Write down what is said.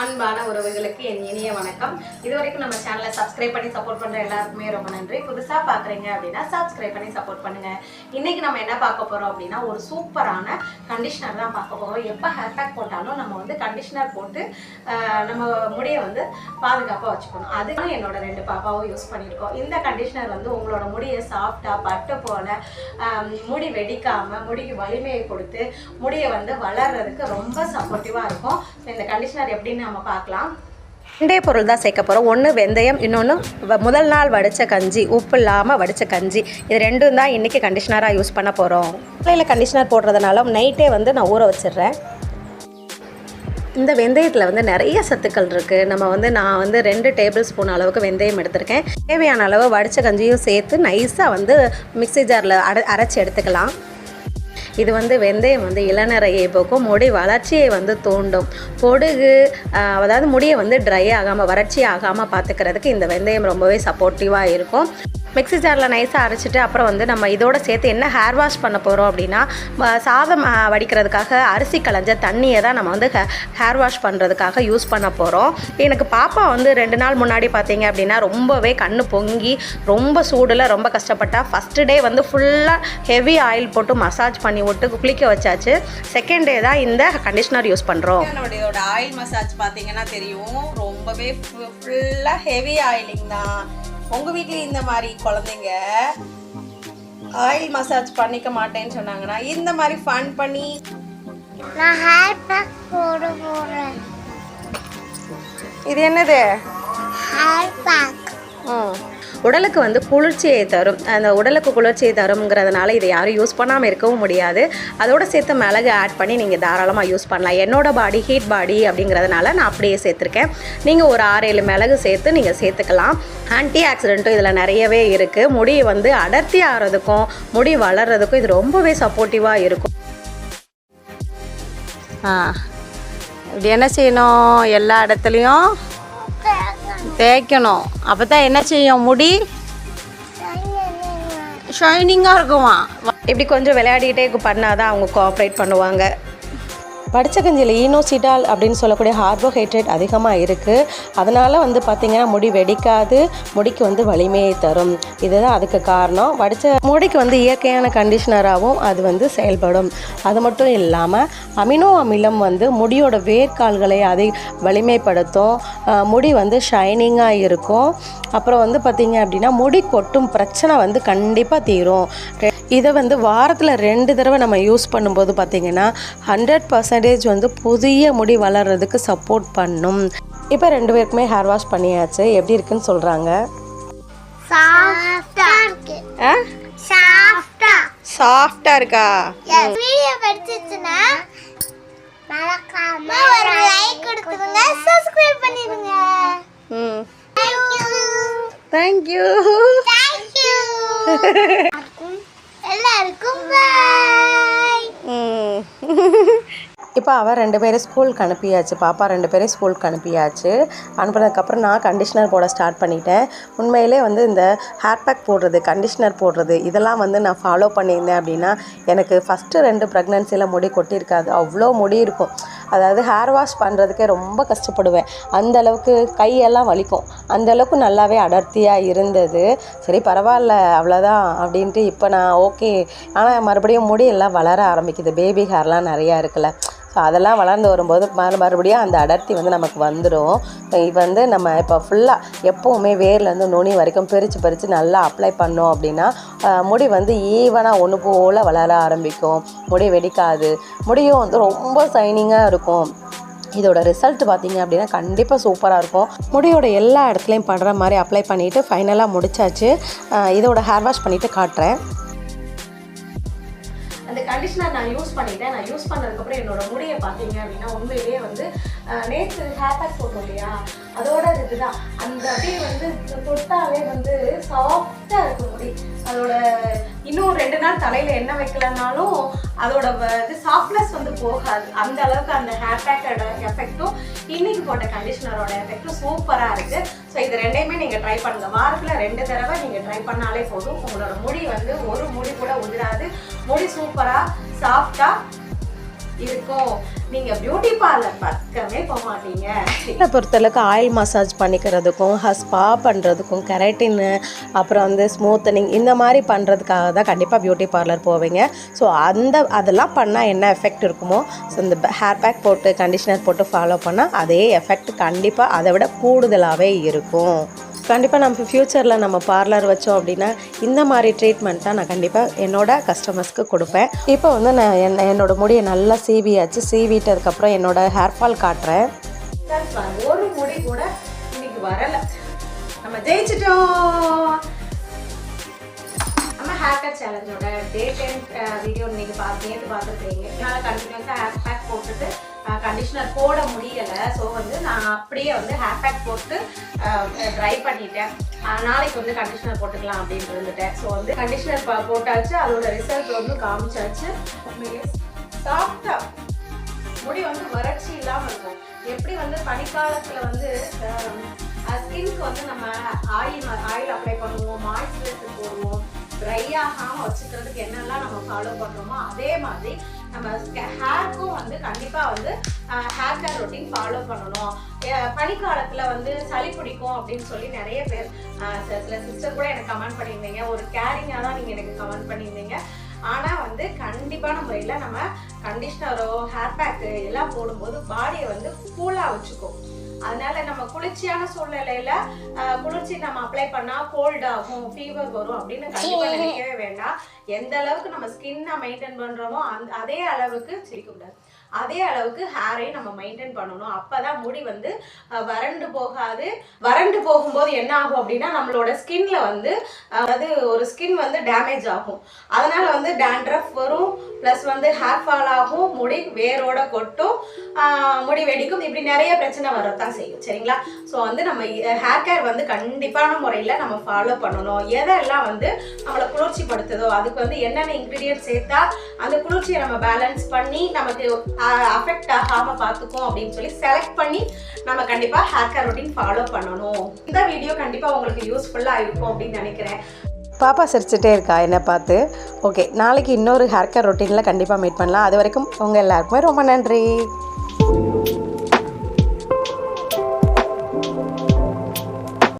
அன்பான உறவுகளுக்கு என் இனிய வணக்கம். இது வரைக்கும் நம்ம சேனலை சப்ஸ்கிரைப் பண்ணி சப்போர்ட் பண்ணுற எல்லாருக்குமே ரொம்ப நன்றி. புதுசாக பார்க்குறீங்க அப்படின்னா சப்ஸ்கிரைப் பண்ணி சப்போர்ட் பண்ணுங்கள் இன்றைக்கி நம்ம என்ன பார்க்க போகிறோம் அப்படின்னா ஒரு சூப்பரான கண்டிஷனர் தான் பார்க்க எப்போ ஹேர் பேக் போட்டாலும் நம்ம வந்து கண்டிஷனர் போட்டு நம்ம முடியை வந்து பாதுகாப்பாக வச்சுக்கணும். அதுவும் என்னோட ரெண்டு பாப்பாவும் யூஸ் பண்ணியிருக்கோம். இந்த கண்டிஷனர் வந்து உங்களோட முடியை சாஃப்டாக பட்டு போல முடி வெடிக்காமல் முடிக்கு வலிமையை கொடுத்து முடியை வந்து வளர்றதுக்கு ரொம்ப சப்போர்ட்டிவாக இருக்கும். இந்த கண்டிஷனர் எப்படின்னு நம்ம பார்க்கலாம். ரெண்டே பொருள் தான் சேர்க்க போகிறோம் ஒன்று வெந்தயம் இன்னொன்று முதல் நாள் வடித்த கஞ்சி உப்பு இல்லாமல் வடித்த கஞ்சி. இது ரெண்டும் தான் இன்றைக்கி கண்டிஷனராக யூஸ் பண்ண போகிறோம் காலையில் கண்டிஷனர் போடுறதுனால நைட்டே வந்து நான் ஊற வச்சிடுறேன். இந்த வெந்தயத்தில் வந்து நிறைய சத்துக்கள் இருக்குது நம்ம வந்து நான் வந்து ரெண்டு டேபிள் ஸ்பூன் அளவுக்கு வெந்தயம் எடுத்திருக்கேன். தேவையான அளவு வடித்த கஞ்சியும் சேர்த்து நைஸாக வந்து மிக்ஸி ஜாரில் அரை அரைச்சி எடுத்துக்கலாம். இது வந்து வெந்தயம் வந்து இளநரையை போக்கும். முடி வளர்ச்சியை வந்து தூண்டும். பொடுகு அதாவது முடியை வந்து ட்ரை ஆகாமல் வறட்சி ஆகாமல் பார்த்துக்கிறதுக்கு இந்த வெந்தயம் ரொம்பவே சப்போர்ட்டிவாக இருக்கும். மிக்ஸி ஜாரில் நைஸாக அரைச்சிட்டு அப்புறம் வந்து நம்ம இதோட சேர்த்து என்ன ஹேர் வாஷ் பண்ண போகிறோம் அப்படின்னா சாதம் வடிக்கிறதுக்காக அரிசி களைஞ்ச தண்ணியை தான் நம்ம வந்து ஹேர் வாஷ் பண்ணுறதுக்காக யூஸ் பண்ண போகிறோம் எனக்கு பாப்பா வந்து ரெண்டு நாள் முன்னாடி பார்த்தீங்க அப்படின்னா ரொம்பவே கண்ணு பொங்கி ரொம்ப சூடில் ரொம்ப கஷ்டப்பட்டா ஃபஸ்ட்டு டே வந்து ஃபுல்லாக ஹெவி ஆயில் போட்டு மசாஜ் பண்ணி விட்டு குளிக்க வச்சாச்சு. செகண்ட் டே தான் இந்த கண்டிஷனர் யூஸ் பண்ணுறோம் ஆயில் மசாஜ் பார்த்தீங்கன்னா தெரியும். ரொம்பவே ஃபுல்லாக ஹெவி ஆயிலிங் தான். உங்கள் வீட்டில் இந்த மாதிரி குழந்தைங்க ஆயில் மசாஜ் பண்ணிக்க மாட்டேன்னு சொன்னாங்கன்னா இந்த மாதிரி ஃபன் பண்ணி நான் ஹேர் பேக் போட போறேன். இது என்னது? ஹேர் பேக் ம். உடலுக்கு வந்து குளிர்ச்சியை தரும். அந்த உடலுக்கு குளிர்ச்சியை தரும்ங்கிறதுனால இதை யாரும் யூஸ் பண்ணாமல் இருக்கவும் முடியாது. அதோட சேர்த்து மிளகு ஆட் பண்ணி நீங்கள் தாராளமாக யூஸ் பண்ணலாம். என்னோட பாடி ஹீட் பாடி அப்படிங்கிறதுனால நான் அப்படியே சேர்த்துருக்கேன். நீங்கள் ஒரு ஆறு ஏழு மிளகு சேர்த்து நீங்கள் சேர்த்துக்கலாம். ஆன்டி ஆக்சிடென்ட்டும் இதில் நிறையவே இருக்குது முடி வந்து அடர்த்தி ஆகிறதுக்கும் முடி வளர்கிறதுக்கும் இது ரொம்பவே சப்போர்ட்டிவாக இருக்கும். இப்படி என்ன செய்யணும்? எல்லா இடத்துலையும் தேய்க்கணும். அப்போ தான் என்ன செய்யும்? முடி? ஷைனிங்காக இருக்குமா? இப்படி கொஞ்சம் விளையாடிக்கிட்டே பண்ணாதான் அவங்க கோஆப்ரேட் பண்ணுவாங்க. வடிச்ச கஞ்சியில் ஈனோசிட்டால் அப்படின்னு சொல்லக்கூடிய கார்போஹைட்ரேட் அதிகமாக இருக்குது அதனால் வந்து பார்த்திங்கன்னா முடி வெடிக்காது முடிக்கு வந்து வலிமையை தரும். இதுதான் அதுக்கு காரணம். வடித்த முடிக்கு வந்து இயற்கையான கண்டிஷனராகவும் அது வந்து செயல்படும். அது மட்டும் இல்லாமல் அமினோ அமிலம் வந்து முடியோட வேர்க்கால்களை அதை வலிமைப்படுத்தும். முடி வந்து ஷைனிங்காக இருக்கும். அப்புறம் வந்து பார்த்திங்க அப்படின்னா முடி கொட்டும் பிரச்சனை வந்து கண்டிப்பாக தீரும். இதை வந்து வாரத்தில் ரெண்டு தடவை நம்ம யூஸ் பண்ணும்போது பார்த்திங்கன்னா ஹண்ட்ரட் பர்சன்ட் பர்சன்டேஜ் வந்து புதிய முடி வளர்கிறதுக்கு சப்போர்ட் பண்ணும். இப்போ ரெண்டு பேருக்குமே ஹேர் வாஷ் பண்ணியாச்சு. எப்படி இருக்குன்னு சொல்கிறாங்க சாஃப்டா இருக்கு. வீடியோ பிடிச்சிச்சுன்னா மறக்காம ஒரு லைக் கொடுத்துருங்க. சப்ஸ்கிரைப் பண்ணிடுங்க. ம். தேங்க் யூ தேங்க் யூ எல்லாருக்கும் பாய் இப்போ அவள் ரெண்டு பேரும் ஸ்கூலுக்கு அனுப்பியாச்சு. பாப்பா ரெண்டு பேரும் ஸ்கூலுக்கு அனுப்பியாச்சு. அனுப்புனதுக்கப்புறம் நான் கண்டிஷ்னர் போட ஸ்டார்ட் பண்ணிட்டேன். உண்மையிலே வந்து இந்த ஹேர் பேக் போடுறது கண்டிஷ்னர் போடுறது இதெல்லாம் வந்து நான் ஃபாலோ பண்ணியிருந்தேன் அப்படின்னா எனக்கு ஃபஸ்ட்டு ரெண்டு ப்ரெக்னன்சியில் முடி கொட்டியிருக்காது. அவ்வளோ முடி இருக்கும். அதாவது ஹேர் வாஷ் பண்ணுறதுக்கே ரொம்ப கஷ்டப்படுவேன். அந்த அளவுக்கு கையெல்லாம் வலிக்கும். அந்த அளவுக்கு நல்லாவே அடர்த்தியாக இருந்தது. சரி பரவாயில்ல அவ்வளோதான் அப்படின்ட்டு இப்போ நான் ஓகே ஆனால் மறுபடியும் முடி எல்லாம் வளர ஆரம்பிக்குது. பேபி ஹேர்லாம் நிறையா இருக்குல்ல. ஸோ அதெல்லாம் வளர்ந்து வரும்போது மறு மறுபடியும் அந்த அடர்த்தி வந்து நமக்கு வந்துடும் இது வந்து நம்ம இப்போ ஃபுல்லாக எப்போவுமே வேர்லேருந்து நுனி வரைக்கும் பிரித்து பிரித்து நல்லா அப்ளை பண்ணோம் அப்படின்னா முடி வந்து ஈவனாக ஒன்று போல் வளர ஆரம்பிக்கும். முடி வெடிக்காது. முடியும் வந்து ரொம்ப சைனிங்காக இருக்கும். இதோட ரிசல்ட் பார்த்தீங்க அப்படின்னா கண்டிப்பாக சூப்பராக இருக்கும். முடியோட எல்லா இடத்துலையும் படுற மாதிரி அப்ளை பண்ணிவிட்டு ஃபைனலாக முடிச்சாச்சு. இதோட ஹேர் வாஷ் பண்ணிவிட்டு காட்டுறேன். கண்டிஷனர் நான் யூஸ் பண்ணிட்டேன். நான் யூஸ் பண்ணதுக்கப்புறம் என்னோட முடியை பார்த்தீங்க அப்படின்னா உண்மையிலேயே வந்து நேற்று நேத்து ஹேர் பேக் போட்டோம் இல்லையா? அதோட இதுதான். அந்த அப்படியே வந்து தொட்டாலே வந்து சாஃப்டாக இருக்கும் முடி அதோட இன்னும் ரெண்டு நாள் தலையில எண்ணெய் வைக்கலனாலும் அதோட இது சாஃப்ட்னஸ் வந்து போகாது. அந்த அளவுக்கு அந்த ஹேர் பேக்கோட எஃபெக்ட்டும் இன்னைக்கு போட்ட கண்டிஷனரோட எஃபெக்ட்டும் சூப்பராக இருக்கு. ஸோ இது ரெண்டையுமே நீங்கள் ட்ரை பண்ணுங்க. வாரத்தில் ரெண்டு தடவை நீங்கள் ட்ரை பண்ணாலே போதும். உங்களோட முடி வந்து ஒரு முடி கூட உதிராது. முடி சூப்பராக சாஃப்டாக இருக்கும். நீங்க பியூட்டி பார்லர் பக்கமே போக மாட்டீங்க. என்னை பொறுத்தளவுக்கு ஆயில் மசாஜ் பண்ணிக்கிறதுக்கும் ஸ்பா பண்ணுறதுக்கும் கெரட்டின் அப்புறம் வந்து ஸ்மூத்தனிங் இந்த மாதிரி பண்ணுறதுக்காக தான் கண்டிப்பாக பியூட்டி பார்லர் போவீங்க. ஸோ அந்த அதெல்லாம் பண்ணால் என்ன எஃபெக்ட் இருக்குமோ ஸோ இந்த ஹேர் பேக் போட்டு கண்டிஷனர் போட்டு ஃபாலோ பண்ணால் அதே எஃபெக்ட் கண்டிப்பாக அதை விட கூடுதலாகவே இருக்கும். கண்டிப்பாக நம்ம ஃப்யூச்சரில் நம்ம பார்லர் வச்சோம் அப்படின்னா இந்த மாதிரி ட்ரீட்மெண்ட் தான் நான் கண்டிப்பாக என்னோட கஸ்டமர்ஸ்க்கு கொடுப்பேன். இப்போ வந்து நான் என்ன என்னோடய முடியை நல்லா சீவியாச்சு. சீவிட்டதுக்கப்புறம் என்னோடய ஹேர் ஃபால் காட்டுறேன். ஒரு முடி கூட இன்னைக்கு வரலை. நம்ம ஜெயிச்சிட்டோம். நம்ம ஹேர் கட் சேலஞ்சோட டே டென் வீடியோ இன்னைக்கு பார்த்து நேற்று பார்த்துருக்கீங்க என்னால் கண்டினியூஸாக ஹேர் பேக் போட்டுட்டு கண்டிஷனர் போட முடியலை. ஸோ வந்து நான் அப்படியே வந்து ஹேர் பேக் போட்டு ட்ரை பண்ணிட்டேன். நாளைக்கு வந்து கண்டிஷனர் போட்டுக்கலாம் அப்படின்னு இருந்துட்டேன். ஸோ வந்து கண்டிஷனர் போட்டாச்சு. அதோட ரிசல்ட் வந்து காமிச்சாச்சு. சாஃப்டா முடி வந்து வறட்சி இல்லாமல் இருக்கும். எப்படி வந்து பனிக்காலத்தில் வந்து ஸ்கின்க்கு வந்து நம்ம ஆயில் ஆயில் அப்ளை பண்ணுவோம் மாய்ஸ்சரைசர் போடுவோம் ட்ரை ஆகாமல் வச்சுக்கிறதுக்கு என்னெல்லாம் நம்ம ஃபாலோ பண்ணுறோமோ அதே மாதிரி நம்ம ஹேர்க்கும் வந்து கண்டிப்பாக வந்து ஹேர் கேர் ரொட்டீன் ஃபாலோ பண்ணணும். பனிக்காலத்தில் வந்து சளி பிடிக்கும் அப்படின்னு சொல்லி நிறைய பேர் சில சிஸ்டர் கூட எனக்கு கமெண்ட் பண்ணியிருந்தீங்க. ஒரு கேரிங்காக தான் நீங்கள் எனக்கு கமெண்ட் பண்ணியிருந்தீங்க. ஆனால் வந்து கண்டிப்பான முறையில் நம்ம கண்டிஷ்னரோ ஹேர் பேக்கு எல்லாம் போடும்போது பாடியை வந்து கூலாக வச்சுக்கும். அதனால நம்ம குளிர்ச்சியான சூழ்நிலையில குளிர்ச்சி நம்ம அப்ளை பண்ணா கோல்ட் ஆகும் ஃபீவர் வரும் அப்படின்னு கண்டிப்பா நினைக்கவே வேண்டாம். எந்த அளவுக்கு நம்ம ஸ்கின்னை மெயின்டைன் பண்றோமோ அந்த அதே அளவுக்கு சிரிக்க கூடாது. அதே அளவுக்கு ஹேரையும் நம்ம மெயின்டைன் பண்ணணும். அப்பதான் முடி வந்து வறண்டு போகாது. வறண்டு போகும்போது என்ன ஆகும் அப்படின்னா நம்மளோட ஸ்கின்ல வந்து அதாவது ஒரு ஸ்கின் வந்து டேமேஜ் ஆகும். அதனால வந்து டேண்ட்ரஃப் வரும் ப்ளஸ் வந்து ஹேர் ஃபால் ஆகும் முடி வேரோட கொட்டும் முடி வெடிக்கும். இப்படி நிறைய பிரச்சனை வரத்தான் செய்யும். சரிங்களா? ஸோ வந்து நம்ம ஹேர் கேர் வந்து கண்டிப்பான முறையில் நம்ம ஃபாலோ பண்ணணும். எதெல்லாம் வந்து நம்மளை குளிர்ச்சிப்படுத்துதோ அதுக்கு வந்து என்னென்ன இன்க்ரீடியன்ட் சேர்த்தா அந்த குளிர்ச்சியை நம்ம பேலன்ஸ் பண்ணி நமக்கு அஃபெக்ட் ஆகாமல் பார்த்துக்கும் அப்படின்னு சொல்லி செலக்ட் பண்ணி நம்ம கண்டிப்பாக ஹேர் கேர் ரொட்டீன் ஃபாலோ பண்ணணும். இந்த வீடியோ கண்டிப்பாக உங்களுக்கு யூஸ்ஃபுல்லாக இருக்கும் அப்படின்னு நினைக்கிறேன். பாப்பா சிரிச்சிட்டே இருக்கா என்னை பார்த்து. ஓகே நாளைக்கு இன்னொரு ஹேர் கேர் ரொட்டீனில் கண்டிப்பாக மீட் பண்ணலாம். அது வரைக்கும் உங்கள் எல்லாருக்குமே ரொம்ப நன்றி.